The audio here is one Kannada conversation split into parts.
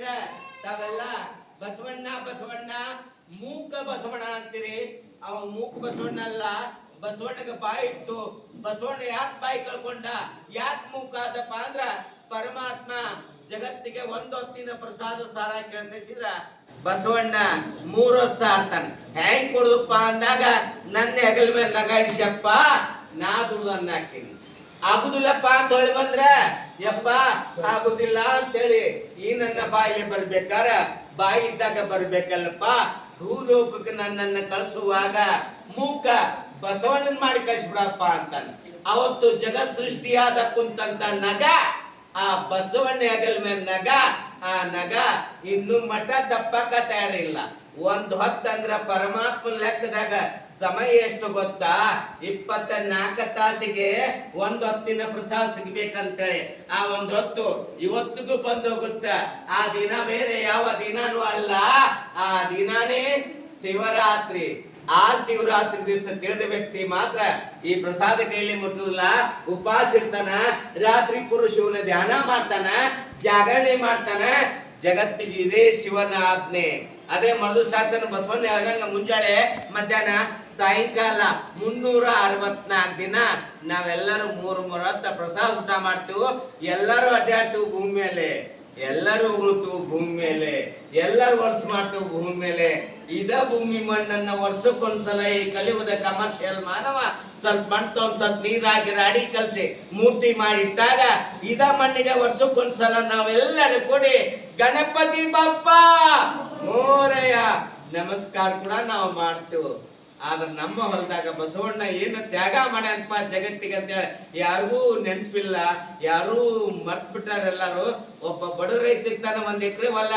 ನನಗ ತಾವೆಲ್ಲ ಬಸವಣ್ಣ ಬಸವಣ್ಣ, ಮೂಕ ಬಸವಣ್ಣ ಅಂತೀರಿ. ಅವ ಮೂಕ ಬಸವಣ್ಣ ಅಲ್ಲ, ಬಸವಣ್ಣಗ ಬಾಯಿ ಇಟ್ಟು, ಬಸವಣ್ಣ ಯಾಕೆ ಬಾಯಿ ಕಳ್ಕೊಂಡ, ಯಾಕೆ ಮೂಕ ಆದಪ್ಪ ಅಂದ್ರ, ಪರಮಾತ್ಮ ಜಗತ್ತಿಗೆ ಒಂದೊತ್ತಿನ ಪ್ರಸಾದ ಸಾರ ಕೇಳ್ಕಸಿದ್ರ, ಬಸವಣ್ಣ ಮೂರೊತ್ ಸಾರ್ತಾನ. ಹೆಂಗ್ ಕೊಡುದಪ್ಪ ಅಂದಾಗ, ನನ್ನ ಹೆಗಲ ಮೇಲೆ ನಗಾಡಿಸಪ್ಪ ನಾ ದುಡ್ದನ್ನ ಹಾಕಿನಿ ಆಗುದಿಲ್ಲಪ್ಪ ಅಂತ ಹೇಳಿ ಬಂದ್ರೆ, ಯಪ್ಪ, ಆಗುದಿಲ್ಲ ಅಂತೇಳಿ, ಈ ನನ್ನ ಬಾಯಿಲಿ ಬರ್ಬೇಕಾರ, ಬಾಯಿ ಇದ್ದಾಗ ಬರ್ಬೇಕಲ್ಲಪ್ಪ. ಭೂಲೋಕಕ್ಕೆ ನನ್ನನ್ನ ಕಳಿಸುವಾಗ ಮೂಕ ಬಸವಣ್ಣನ್ ಮಾಡಿ ಕಳಿಸ್ಬಿಡಪ್ಪ ಅಂತ ಅವತ್ತು ಜಗತ್ ಸೃಷ್ಟಿಯಾದ ಕುಂತಂತ ನಗ, ಆ ಬಸವಣ್ಣ ಹೆಗಲ್ ಮೇಲೆ ನಗ, ಆ ನಗ ಇನ್ನು ಮಠ ತಪ್ಪಕ ತಯಾರಿಲ್ಲ. ಒಂದ್ ಹೊತ್ತಂದ್ರ ಪರಮಾತ್ಮ ಲೆಕ್ಕದಾಗ ಸಮಯ ಎಷ್ಟು ಗೊತ್ತಾ? ಇಪ್ಪತ್ತ ನಾಲ್ಕ ತಾಸಿಗೆ ಒಂದ್ ಹೊತ್ತಿನ ಪ್ರಸಾದ ಸಿಗ್ಬೇಕಂತೇಳಿ. ಆ ಒಂದ್ ಹೊತ್ತು ಇವತ್ತಿಗೂ ಬಂದೋಗುತ್ತ. ಆ ದಿನ ಬೇರೆ ಯಾವ ದಿನನೂ ಅಲ್ಲ. ಆ ದಿನಾನೇ ಶಿವರಾತ್ರಿ. ಆ ಶಿವರಾತ್ರಿ ದಿವಸ ತಿಳಿದ ವ್ಯಕ್ತಿ ಮಾತ್ರ ಈ ಪ್ರಸಾದ ಕೈಲಿ ಮುಟ್ಟುದಿಲ್ಲ. ಉಪವಾಸ ಇಡ್ತಾನ, ರಾತ್ರಿ ಪುರುಷವನ ಧ್ಯಾನ ಮಾಡ್ತಾನ, ಜಾಗರಣೆ ಮಾಡ್ತಾನ. ಜಗತ್ತಿಗೆ ಇದೇ ಶಿವನ ಆಜ್ಞೆ. ಅದೇ ಮರದು ಸಾಧನ ಬಸವಣ್ಣ ಹೇಳ್ದಂಗ ಮುಂಜಾಳೆ ಮಧ್ಯಾಹ್ನ ಸಾಯಂಕಾಲ ಮುನ್ನೂರ ಅರವತ್ನಾಲ್ಕು ದಿನ ನಾವೆಲ್ಲರೂ ಮೂರು ಮೂರು ಹೊತ್ತ ಪ್ರಸಾದ ಊಟ ಮಾಡ್ತೀವಿ, ಎಲ್ಲರೂ ಅಡ್ಡಾಡ್ತೀವಿ ಭೂಮಿ ಮೇಲೆ. ಎಲ್ಲರೂ ಉಳಿತು ಭೂಮಿ ಮೇಲೆ. ಎಲ್ಲರೂ ವರ್ಷ ಮಾಡ್ತೀವಿ ಭೂಮಿ ಮೇಲೆ. ಇದ ಭೂಮಿ ಮಣ್ಣನ್ನ ವರ್ಷಕ್ಕೊಂದ್ಸಲ ಈ ಕಲಿಯುವುದ ಕಮರ್ಷಿಯಲ್ ಮಾನವ ಸ್ವಲ್ಪ ಮಣ್ಣು ತಗೊಂಡ್ ಸ್ವಲ್ಪ ನೀರಾಗಿ ರಾಡಿ ಕಲಸಿ ಮೂರ್ತಿ ಮಾಡಿಟ್ಟಾಗ ಇದ ಮಣ್ಣಿಗೆ ವರ್ಷಕ್ಕೊಂದ್ಸಲ ನಾವೆಲ್ಲರೂ ಕೂಡಿ ಗಣಪತಿ ಬಪ್ಪ, ಮೋರಯ್ಯ, ನಮಸ್ಕಾರ ಕೂಡ ನಾವು ಮಾಡ್ತೇವೆ. ಆದ್ರೆ ನಮ್ಮ ಹೊಲದಾಗ ಬಸವಣ್ಣ ಏನು ತ್ಯಾಗ ಮಾಡ್ಯಾನಪ್ಪ ಜಗತ್ತಿಗೆ ಅಂತೇಳಿ. ಯಾರಿಗೂ ನೆನಪಿಲ್ಲ, ಯಾರೂ ಮರ್ತ್ ಬಿಟ್ಟಾರ ಎಲ್ಲಾರು. ಒಬ್ಬ ಬಡ ರೈತ ಇರ್ತಾನ ಒಂದ್ ಎಕರೆ ಹೊಲ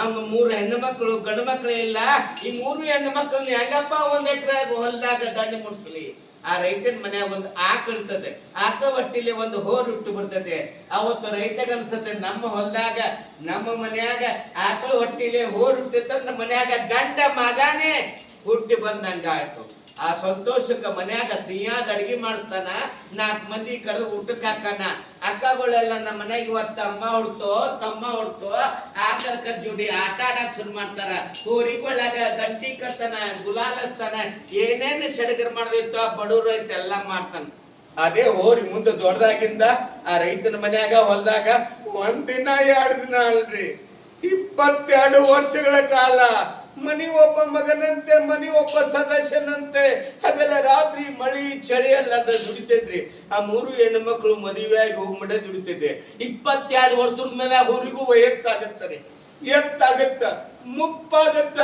ಅವ್ನ ಮೂರು ಹೆಣ್ಣು ಮಕ್ಕಳು ಗಂಡು ಮಕ್ಕಳು ಇಲ್ಲ. ಈ ಮೂರು ಹೆಣ್ಣು ಮಕ್ಕಳನ್ನ ಹೆಂಗಪ್ಪ ಒಂದ್ ಎಕರೆ ಹೊಲದಾಗ ದಂಡಿ ಮುಟ್ಲಿ? ಆ ರೈತನ ಮನ್ಯಾಗ ಒಂದು ಆಕಳಿರ್ತದೆ ಆಕಳ ಹೊಟ್ಟಿಲಿ ಒಂದು ಹೋರ್ ಹುಟ್ಟು ಬಿಡ್ತದೆ ಅವತ್ತು ರೈತಗ ಅನ್ಸತ್ತೆ, ನಮ್ಮ ಹೊಲದಾಗ, ನಮ್ಮ ಮನ್ಯಾಗ ಆಕಳ ಹೊಟ್ಟಿಲಿ ಹೋರ್ ಹುಟ್ಟಿತ್ತಂದ್ರ ಮನ್ಯಾಗ ಗಂಟ ಮಗನೇ. ಹುಟ್ಟಿ ಬಂದಂಗಾಯ್ತು ಆ ಸಂತೋಷಕ್ಕೆ ಮನ್ಯಾಗ ಸಿಹಿಯಾದ ಅಡಿಗೆ ಮಾಡಿಸ್ತಾನ, ನಾಲ್ಕು ಮಂದಿ ಕರೆದು ಊಟಕ್ಕೆ ಹಾಕಾನ ಅಕ್ಕಗಳೆಲ್ಲ ನಮ್ಮ ಮನೆಗೆ ಇವತ್ತು ಅಮ್ಮ ಹುಡ್ತು, ತಮ್ಮ ಹುಡ್ತು, ಆಕಳ ಜೋಡಿ ಆಟ ಆಡಕ್ ಶುರು ಮಾಡ್ತಾರ. ಊರಿಗೊಳಗ ದಂಟಿ ಕಟ್ತಾನ, ಗುಲಾಲ್ ಹಚ್ತಾನ, ಏನೇನು ಸಡಗರ್ ಮಾಡ್ದಿತ್ತು ಆ ಬಡವ್ರು ರೈತ ಎಲ್ಲ ಮಾಡ್ತಾನ. ಅದೇ ಹೋರಿ ಮುಂದೆ ದೊಡ್ಡದಾಗಿಂದ ಆ ರೈತನ ಮನ್ಯಾಗ ಹೊಲ್ದಾಗ ದಿನ ಎರಡು ದಿನ ಅಲ್ರಿ. ಇಪ್ಪತ್ತೆರಡು ವರ್ಷಗಳ ಕಾಲ ಮನಿ ಒಬ್ಬ ಮಗನಂತೆ, ಮನಿ ಒಬ್ಬ ಸದಸ್ಯನಂತೆ, ಹಗಲ ರಾತ್ರಿ ಮಳಿ ಚಳಿ ಅಲ್ಲದ ದುಡಿತೈತ್ರಿ. ಆ ಮೂರು ಹೆಣ್ಣು ಮಕ್ಕಳು ಮದುವೆಯಾಗಿ ಹೋಗಿ ಮಡೆ ದುಡಿತೈತೆ. ಇಪ್ಪತ್ತೆರಡು ವರ್ಷದ ಮೇಲೆ ಅವರಿಗೂ ವಯಸ್ಸಾಗತ್ತಾರೆ. ಎತ್ತಾಗತ್ತ, ಮುಪ್ಪಾಗತ್ತ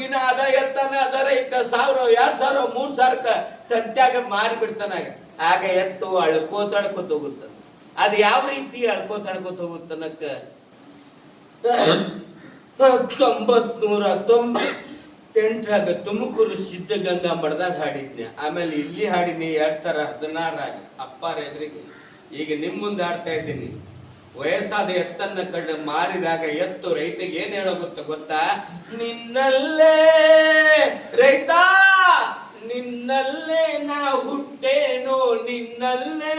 ದಿನ ಅದ ಎತ್ತಾನ ಅದ ರೈತ ಸಾವಿರ, ಎರಡ್ ಸಾವಿರ, ಮೂರ್ ಸಾವಿರಕ್ಕ ಸಂತ್ಯಾಗ ಮಾರಿ ಆಗ. ಎತ್ತು ಅಳ್ಕೋತ ಅಳ್ಕೋತ ಹೋಗುತ್ತ ಅದು ಯಾವ ರೀತಿ ಅಳ್ಕೋತ ಅಳ್ಕೋತ ಹೋಗುತ್ತನಕ್ಕ ತೊಂಬತ್ನೂರ ತೊಂಬತ್ತೆಂಟರಾಗ ತುಮಕೂರು ಸಿದ್ಧಗಂಗಾ ಮಠದಾಗ ಹಾಡಿದ್ನೆ. ಆಮೇಲೆ ಇಲ್ಲಿ ಹಾಡಿನಿ ಎರಡು ಸಾವಿರ ಹದಿನಾರಾಗ ಅಪ್ಪಾರ ಎದುರಿಗೆ. ಈಗ ನಿಮ್ಮ ಮುಂದೆ ಹಾಡ್ತಾ ಇದ್ದೀನಿ. ವಯಸ್ಸಾದ ಎತ್ತನ್ನ ಕಂಡು ಮಾರಿದಾಗ ಎತ್ತು ರೈತಗೆ ಏನ್ ಹೇಳೋಗುತ್ತ ಗೊತ್ತಾ? ನಿನ್ನಲ್ಲೇ ರೈತ, ನಿನ್ನಲ್ಲೇ ನಾ ಹುಟ್ಟೇನೋ, ನಿನ್ನಲ್ಲೇ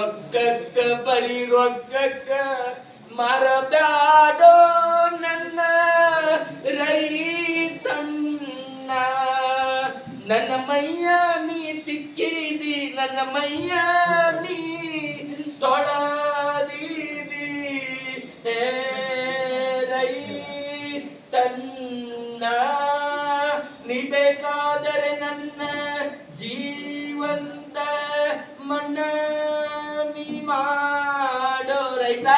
ರೊಕ್ಕಕ್ಕ, ಬರಿ ರೊಕ್ಕಕ್ಕ ಮರಬ್ಯಾಡೋ ನನ್ನ ರೈತಣ್ಣ. ನನ್ನ ಮೈಯ ನೀ ತಿಕ್ಕಿದಿ, ನನ್ನ ಮೈಯ ನೀ ತೊಳದಿದಿ. ಏ ರೈತನ್ನ ನೀ ಬೇಕಾದರೆ ನನ್ನ ಜೀವಂತ ಮಣ್ಣ. ರೈತ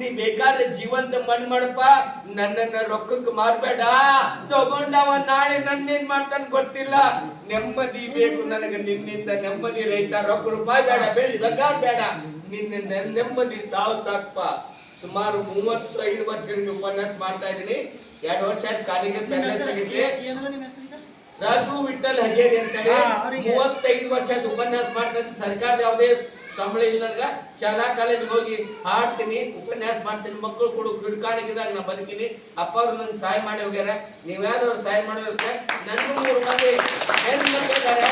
ನೀ ಬೇಕಾದ್ರೆ ಜೀವಂತ ಮಣ್ಣು ಮಾಡಪ್ಪ. ನನ್ನನ್ನ ರೊಕ್ಕಕ್ಕೆ ಮಾರ್ಬೇಡ. ತಗೊಂಡವ ನಾಳೆ ನನ್ನೇನ್ ಮಾಡ್ತಾನೆ ಗೊತ್ತಿಲ್ಲ. ನೆಮ್ಮದಿ ಬೇಕು ನನಗೆ ನಿನ್ನಿಂದ ನೆಮ್ಮದಿ ರೈತ ರೊಕ್ಕ ರೂಪಾಯಿ ಬೇಡ ಬೆಳ್ಳಿ ಬಂಗಾರ ಬೇಡ. ನಿನ್ನ ನೆಮ್ಮದಿ ಸಾವು ಸಾಕಪ್ಪ. ಸುಮಾರು ಮೂವತ್ತೈದು ವರ್ಷಗಳಿಂದ ಉಪನ್ಯಾಸ ಮಾಡ್ತಾ ಇದ್ದೀನಿ. ಎರಡು ವರ್ಷ ಆಯ್ತು ಕಾಲಿಗೆ ಪ್ಯಾರಲೈಸ್ ಈಗ? ರಾಜು ವಿಠಲ್ ಹಜೇರಿ ಅಂತೇಳಿ. ಮೂವತ್ತೈದು ವರ್ಷ ಉಪನ್ಯಾಸ ಮಾಡ್ತಾ ಸರ್ಕಾರದ ಯಾವುದೇ ಸಂಬಳ ಇಲ್ಲ ನನಗ ಶಾಲಾ ಕಾಲೇಜಿಗೆ ಹೋಗಿ ಹಾಡ್ತೀನಿ ಉಪನ್ಯಾಸ ಮಾಡ್ತೀನಿ ಮಕ್ಕಳು ಕೂಡ ಕಿಡ್ಕಾಣಿಕಿದಾಗ ನಾ ಬದುಕಿನಿ. ಅಪ್ಪ ಅವ್ರು ನನ್ಗೆ ಸಹಾಯ ಮಾಡಿ ಹೋಗ್ಯಾರ. ನೀವ್ಯಾರು ಸಹಾಯ ಮಾಡೋದಕ್ಕೆ ನನಗೂ ಮೂರು ಮಂದಿ ಹೆಣ್ಮಕ್ಳಿದ್ದಾರೆ.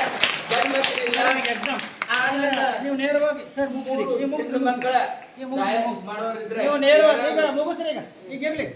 ನೀವು ನೇರವಾಗಿ ಸರ್ ಮಕ್ಕಳ. ಮಾಡೋರಿದ್ರೆ ನೀವು ನೇರವಾಗಿ ಈಗ ಯಾರಾದ್ರು- ಮುಗಿಸ್ರಿ ಈಗ. ಈಗ ಇರ್ಲಿ.